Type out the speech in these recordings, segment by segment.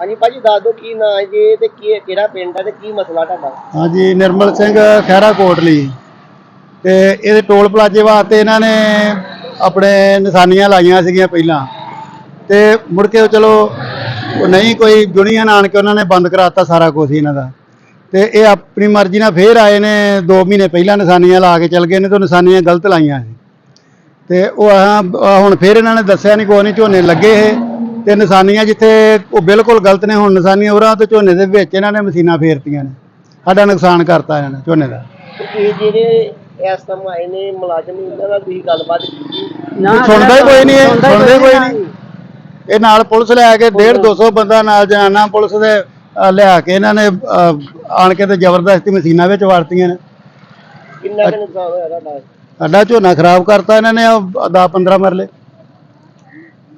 ਹਾਂਜੀ ਭਾਜੀ, ਦੱਸ ਦਿਓ ਕੀ ਨਾਂ ਹੈ ਜੀ, ਤੇ ਕੀ ਕਿਹੜਾ ਪਿੰਡ ਹੈ ਤੇ ਕੀ ਮਸਲਾ ਤੁਹਾਡਾ? ਹਾਂਜੀ, ਨਿਰਮਲ ਸਿੰਘ ਖਹਿਰਾ ਕੋਟਲੀ। ਤੇ ਇਹਦੇ ਟੋਲ ਪਲਾਜੇ ਵਾਸਤੇ ਇਹਨਾਂ ਨੇ ਆਪਣੇ ਨਿਸ਼ਾਨੀਆਂ ਲਾਈਆਂ ਸੀਗੀਆਂ ਪਹਿਲਾਂ। ਤੇ ਮੁੜ ਕੇ ਉਹ ਚਲੋ, ਉਹ ਨਹੀਂ ਕੋਈ ਯੂਨੀਅਨ ਆਣ ਕੇ ਉਹਨਾਂ ਨੇ ਬੰਦ ਕਰਾਤਾ ਸਾਰਾ ਕੁਝ ਇਹਨਾਂ ਦਾ। ਤੇ ਇਹ ਆਪਣੀ ਮਰਜ਼ੀ ਨਾਲ ਫੇਰ ਆਏ ਨੇ 2 ਮਹੀਨੇ ਪਹਿਲਾਂ ਨਿਸ਼ਾਨੀਆਂ ਲਾ ਕੇ ਚੱਲ ਗਏ ਨੇ ਤੇ ਉਹ ਨਿਸ਼ਾਨੀਆਂ ਗਲਤ ਲਾਈਆਂ ਸੀ। ਤੇ ਉਹ ਆਹ ਆਹ ਹੁਣ ਫੇਰ ਇਹਨਾਂ ਨੇ ਦੱਸਿਆ ਨਹੀਂ ਕੋਈ ਨਹੀਂ ਝੋਨੇ ਲੱਗੇ ਇਹ। ਤੇ ਨਿਸ਼ਾਨੀਆਂ ਜਿੱਥੇ ਉਹ ਬਿਲਕੁਲ ਗਲਤ ਨੇ ਹੁਣ ਨਿਸ਼ਾਨੀਆਂ ਉਰਾਂ ਤੇ ਝੋਨੇ ਦੇ ਵਿੱਚ ਇਹਨਾਂ ਨੇ ਮਸ਼ੀਨਾਂ ਫੇਰਤੀਆਂ ਨੇ। ਸਾਡਾ ਨੁਕਸਾਨ ਕਰਤਾ ਇਹਨਾਂ ਨੇ ਝੋਨੇ ਦਾ। ਇਹ ਜਿਹੜੇ ਇਸ ਟਾਈਮ ਆਏ ਨੇ ਮੁਲਾਜ਼ਮ ਇਹਨਾਂ ਨਾਲ ਤੁਸੀਂ ਗੱਲਬਾਤ ਕੀਤੀ? ਸੁਣਦਾ ਹੀ ਕੋਈ ਨਹੀਂ ਇਹ, ਸੁਣਦਾ ਹੀ ਕੋਈ ਨਹੀਂ। ਇਹ ਨਾਲ ਪੁਲਿਸ ਲੈ ਕੇ 1.5 200 ਬੰਦਾ ਨਾਲ ਜਨਾਨਾ ਪੁਲਿਸ ਦੇ ਲਿਆ ਕੇ ਇਹਨਾਂ ਨੇ ਆਣ ਕੇ ਤੇ ਜ਼ਬਰਦਸਤੀ ਮਸ਼ੀਨਾਂ ਵਿੱਚ ਵਰਤੀਆਂ ਨੇ। ਕਿੰਨਾ ਕੁ ਨੁਕਸਾਨ ਹੋਇਆ ਸਾਡਾ ਝੋਨਾ ਖਰਾਬ ਕਰਤਾ ਇਹਨਾਂ ਨੇ 10 15 ਮਰਲੇ।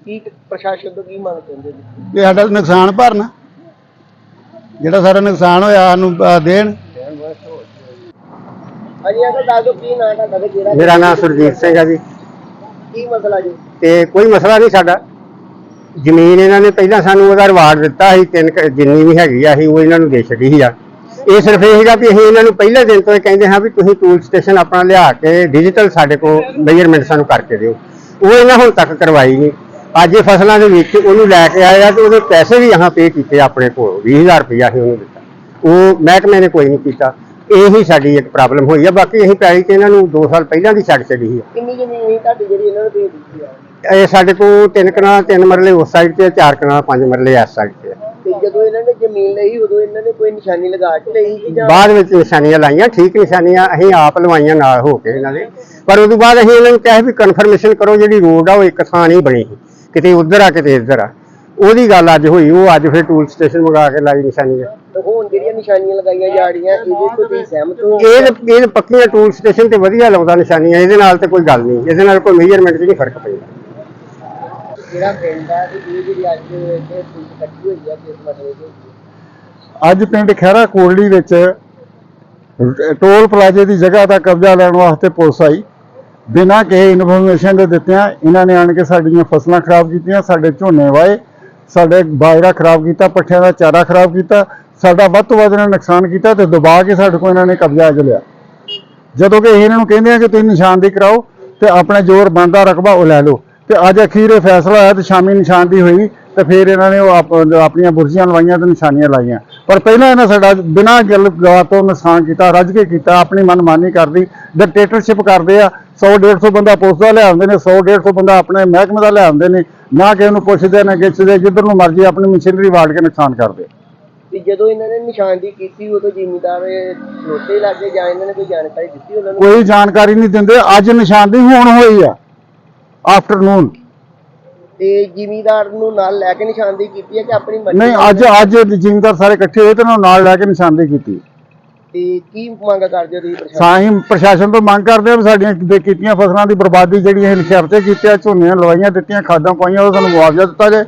ਕੀ ਪ੍ਰਸ਼ਾਸਨ ਤੋਂ ਕੀ ਮੰਗ ਕਰਦੇ ਜੀ ਵੀ ਸਾਡਾ ਨੁਕਸਾਨ ਭਰਨਾ। ਜਿਹੜਾ ਸਾਡਾ ਨੁਕਸਾਨ ਹੋਇਆ ਸਾਨੂੰ ਅਹ, ਦੇਣ। ਹਾਂਜੀ ਅੰਕਲ ਦੱਸ ਦਿਓ ਕੀ ਨਾਂ ਤੁਹਾਡਾ ਤੇ ਕਿਹੜਾ? ਮੇਰਾ ਨਾਮ ਸੁਰਜੀਤ ਸਿੰਘ ਹੈ ਜੀ। ਕੀ ਮਸਲਾ ਜੀ? ਤੇ ਕੋਈ ਮਸਲਾ ਨਹੀਂ ਸਾਡਾ। ਜ਼ਮੀਨ ਇਹਨਾਂ ਨੇ ਪਹਿਲਾਂ ਸਾਨੂੰ ਉਹਦਾ ਰਿਵਾਰਡ ਦਿੱਤਾ ਸੀ ਤਿੰਨ ਕੁ- ਜਿੰਨੀ ਵੀ ਹੈਗੀ ਆ ਅਸੀਂ ਉਹ ਇਹਨਾਂ ਨੂੰ ਦੇ ਛੱਡੀ ਸੀ ਆ। ਇਹ ਸਿਰਫ ਇਹ ਸੀਗਾ ਵੀ ਅਸੀਂ ਇਹਨਾਂ ਨੂੰ ਪਹਿਲੇ ਦਿਨ ਤੋਂ ਇਹ ਕਹਿੰਦੇ ਹਾਂ ਵੀ ਤੁਸੀਂ ਟੂਲ ਸਟੇਸ਼ਨ ਆਪਣਾ ਲਿਆ ਕੇ ਡਿਜੀਟਲ ਸਾਡੇ ਕੋਲ ਮੇਜਰਮੈਂਟ ਸਾਨੂੰ ਕਰਕੇ ਦਿਓ। ਉਹ ਇਹਨਾਂ ਹੁਣ ਤੱਕ ਕਰਵਾਈ ਨਹੀਂ। ਅੱਜ ਇਹ ਫਸਲਾਂ ਦੇ ਵਿੱਚ ਉਹਨੂੰ ਲੈ ਕੇ ਆਇਆ ਤੇ ਉਹਦੇ ਪੈਸੇ ਵੀ यहाँ ਪੇ ਕੀਤੇ ਆਪਣੇ ਕੋਲ 20000 ਰੁਪਇਆ ਅਸੀਂ ਉਹਨੂੰ ਦਿੱਤਾ। ਉਹ ਮਹਿਕਮੇ ਨੇ ਕੋਈ ਨਹੀਂ ਕੀਤਾ। ਇਹੀ ਸਾਡੀ ਇੱਕ ਪ੍ਰੋਬਲਮ ਹੋਈ ਆ। ਬਾਕੀ ਅਸੀਂ ਪੈਲੀ ਤੇ ਇਹਨਾਂ ਨੂੰ 2 ਸਾਲ ਪਹਿਲਾਂ ਦੀ ਛੱਡ ਛੱਡੀ ਸੀ ਕਿੰਨੀ ਜ਼ਮੀਨ ਤੁਹਾਡੀ ਜਿਹੜੀ ਇਹਨਾਂ ਨੇ ਭੇਜ ਦਿੱਤੀ ਆ? ਇਹ ਸਾਡੇ ਕੋਲ ਤਿੰਨ ਕਨਾਲ ਤਿੰਨ ਮਰਲੇ ਉਸ ਸਾਈਡ ਤੇ ਚਾਰ ਕਨਾਲ ਪੰਜ ਮਰਲੇ ਇਸ ਸਾਈਡ ਤੇ। ਤੇ ਜਦੋਂ ਇਹਨਾਂ ਨੇ ਜ਼ਮੀਨ ਲਈ ਉਦੋਂ ਇਹਨਾਂ ਨੇ ਕੋਈ ਨਿਸ਼ਾਨੀ ਲਗਾ ਕੇ ਲਈ ਕਿ ਜਾਂ ਬਾਅਦ ਵਿੱਚ ਨਿਸ਼ਾਨੀਆਂ ਲਾਈਆਂ ਠੀਕ ਨਿਸ਼ਾਨੀਆਂ ਅਸੀਂ ਆਪ ਲਵਾਈਆਂ ਨਾਲ ਹੋ ਕੇ ਇਹਨਾਂ ਦੇ ਪਰ ਉਦੋਂ ਬਾਅਦ ਅਸੀਂ ਇਹਨਾਂ ਨੂੰ ਕਿਹਾ ਵੀ ਕਨਫਰਮੇਸ਼ਨ ਕਰੋ ਜਿਹੜੀ ਰੋਡ ਆ ਉਹ ਇੱਕ ਥਾਂ ਨਹੀਂ ਬਣੀ। ਸੀ ਕਿਤੇ ਉੱਧਰ ਆ ਕਿਤੇ ਇੱਧਰ ਆ। ਉਹਦੀ ਗੱਲ ਅੱਜ ਹੋਈ ਉਹ ਅੱਜ ਫਿਰ ਟੂਲ ਸਟੇਸ਼ਨ ਮੰਗਾ ਕੇ ਲਾਈ ਨਿਸ਼ਾਨੀਆਂ। ਤੇ ਹੁਣ ਜਿਹੜੀਆਂ ਨਿਸ਼ਾਨੀਆਂ ਲਗਾਈਆਂ ਜਾ ਰਹੀਆਂ ਇਹਦੇ ਤੋਂ ਤੁਸੀਂ ਸਹਿਮਤ ਹੋ ਇਹ ਇਹ ਪੱਕੀਆਂ ਟੂਲ ਸਟੇਸ਼ਨ ਤੇ ਵਧੀਆ ਲਾਉਂਦਾ ਨਿਸ਼ਾਨੀਆਂ ਇਹਦੇ ਨਾਲ ਤੇ ਕੋਈ ਗੱਲ ਨਹੀਂ। ਇਹਦੇ ਨਾਲ ਕੋਈ ਮੇਜਰਮੈਂਟ 'ਚ ਨਹੀਂ ਫ਼ਰਕ ਪੈਂਦਾ। ਜਿਹੜਾ ਪਿੰਡ ਹੈ ਤੇ ਇਹ ਜਿਹੜੀ ਅੱਜ ਇੱਥੇ ਪੁਲਿਸ ਇਕੱਠੀ ਹੋਈ ਹੈ ਕਿਸ ਮਸਲੇ ਤੇ ਅੱਜ ਪਿੰਡ ਖਹਿਰਾ ਕੋਟਲੀ ਵਿੱਚ ਟੋਲ ਪਲਾਜ਼ੇ ਦੀ ਜਗ੍ਹਾ ਦਾ ਕਬਜ਼ਾ ਲੈਣ ਵਾਸਤੇ ਪੁਲਿਸ ਆਈ। ਬਿਨਾਂ ਕਿਸੇ ਇਨਫੋਰਮੇਸ਼ਨ ਦੇ ਦਿੱਤਿਆਂ ਇਹਨਾਂ ਨੇ ਆਣ ਕੇ ਸਾਡੀਆਂ ਫਸਲਾਂ ਖਰਾਬ ਕੀਤੀਆਂ, ਸਾਡੇ ਝੋਨੇ ਵਾਏ, ਸਾਡੇ ਬਾਜਰਾ ਖਰਾਬ ਕੀਤਾ, ਪੱਠਿਆਂ ਦਾ ਚਾਰਾ ਖਰਾਬ ਕੀਤਾ, ਸਾਡਾ ਵੱਧ ਤੋਂ ਵੱਧ ਇਹਨਾਂ ਨੇ ਨੁਕਸਾਨ ਕੀਤਾ ਤੇ ਦਬਾ ਕੇ ਸਾਡੇ ਕੋਲ ਇਹਨਾਂ ਨੇ ਕਬਜ਼ਾ ਅੱਜ ਲਿਆ। ਜਦੋਂ ਕਿ ਇਹਨਾਂ ਨੂੰ ਕਹਿੰਦੇ ਆ ਕਿ ਤੁਸੀਂ ਨਿਸ਼ਾਨਦੀ ਕਰਾਓ ਤੇ ਆਪਣਾ ਜ਼ੋਰ ਬੰਦਾ ਰਕਬਾ ਉਹ ਲੈ ਲਓ। ਤੇ ਅੱਜ ਅਖੀਰ ਇਹ ਫੈਸਲਾ ਹੋਇਆ ਤੇ ਸ਼ਾਮੀ ਨਿਸ਼ਾਨਦੀ ਹੋਈ ਤੇ ਫਿਰ ਇਹਨਾਂ ਨੇ ਉਹ ਆਪਣੀਆਂ ਬੁਰਜੀਆਂ ਲਵਾਈਆਂ ਤੇ ਨਿਸ਼ਾਨੀਆਂ ਲਾਈਆਂ। ਪਰ ਪਹਿਲਾਂ ਇਹਨਾਂ ਸਾਡਾ ਬਿਨਾਂ ਗੱਲ ਗਵਾ ਤੋਂ ਨੁਕਸਾਨ ਕੀਤਾ, ਰੱਜ ਕੇ ਕੀਤਾ, ਆਪਣੀ ਮਨਮਾਨੀ ਕਰਦੀ ਡਿਕਟੇਟਰਸ਼ਿਪ ਕਰਦੇ ਆ 100 150 ਬੰਦਾ ਪੁਲਿਸ ਦਾ ਲਿਆਉਂਦੇ ਨੇ 100 150 ਬੰਦਾ ਆਪਣੇ ਮਹਿਕਮੇ ਦਾ ਲਿਆਉਂਦੇ ਨੇ ਨਾ ਕਿ ਉਹਨੂੰ ਪੁੱਛਦੇ ਨੇ ਗਿੱਛਦੇ ਜਿੱਧਰ ਨੂੰ ਮਰਜ਼ੀ ਆਪਣੀ ਮਸ਼ੀਨਰੀ ਵਾੜ ਕੇ ਨੁਕਸਾਨ ਕਰਦੇ। ਤੇ ਜਦੋਂ ਇਹਨਾਂ ਨੇ ਨਿਸ਼ਾਨਦੀ ਕੀਤੀ ਉਦੋਂ ਜ਼ਿਮੀਦਾਰ ਛੋਟੇ ਲੱਗੇ ਜਾਂ ਇਹਨਾਂ ਨੇ ਕੋਈ ਜਾਣਕਾਰੀ ਦਿੱਤੀ ਉਹਨਾਂ ਨੂੰ? ਕੋਈ ਜਾਣਕਾਰੀ ਨਹੀਂ ਦਿੰਦੇ ਅੱਜ ਨਿਸ਼ਾਨਦੀ ਹੁਣ ਹੋਈ ਆ ਆਫਟਰਨੂਨ ਤੇ ਜ਼ਿਮੀਦਾਰ ਨੂੰ ਨਾਲ ਲੈ ਕੇ ਨਿਸ਼ਾਨਦੀ ਕੀਤੀ ਹੈ ਕਿ ਆਪਣੀ ਮਰਜ਼ੀ ਨਹੀਂ? ਅੱਜ ਅੱਜ ਜ਼ਿਮੀਂਦਾਰ ਸਾਰੇ ਇਕੱਠੇ ਹੋਏ ਤੇ ਉਹਨਾਂ ਨੂੰ ਨਾਲ ਲੈ ਕੇ ਨਿਸ਼ਾਨਦੀ ਕੀਤੀ। ਤੇ ਕੀ ਮੰਗ ਕਰਦੇ ਹੋ ਤੁਸੀਂ ਪ੍ਰਸ਼ਾਸਨ ਸਾਈਂ ਪ੍ਰਸ਼ਾਸਨ ਤੋਂ ਮੰਗ ਕਰਦੇ ਆ ਵੀ ਸਾਡੀਆਂ ਦੇ ਕੀਤੀਆਂ ਫਸਲਾਂ ਦੀ ਬਰਬਾਦੀ ਜਿਹੜੀ ਇਹ ਖਰਚੇ ਕੀਤੇ ਆ ਝੋਨੀਆਂ ਲਵਾਈਆਂ ਦਿੱਤੀਆਂ, ਖਾਦਾਂ ਪਾਈਆਂ ਉਹ ਸਾਨੂੰ ਮੁਆਵਜ਼ਾ ਦਿੱਤਾ ਜਾਏ।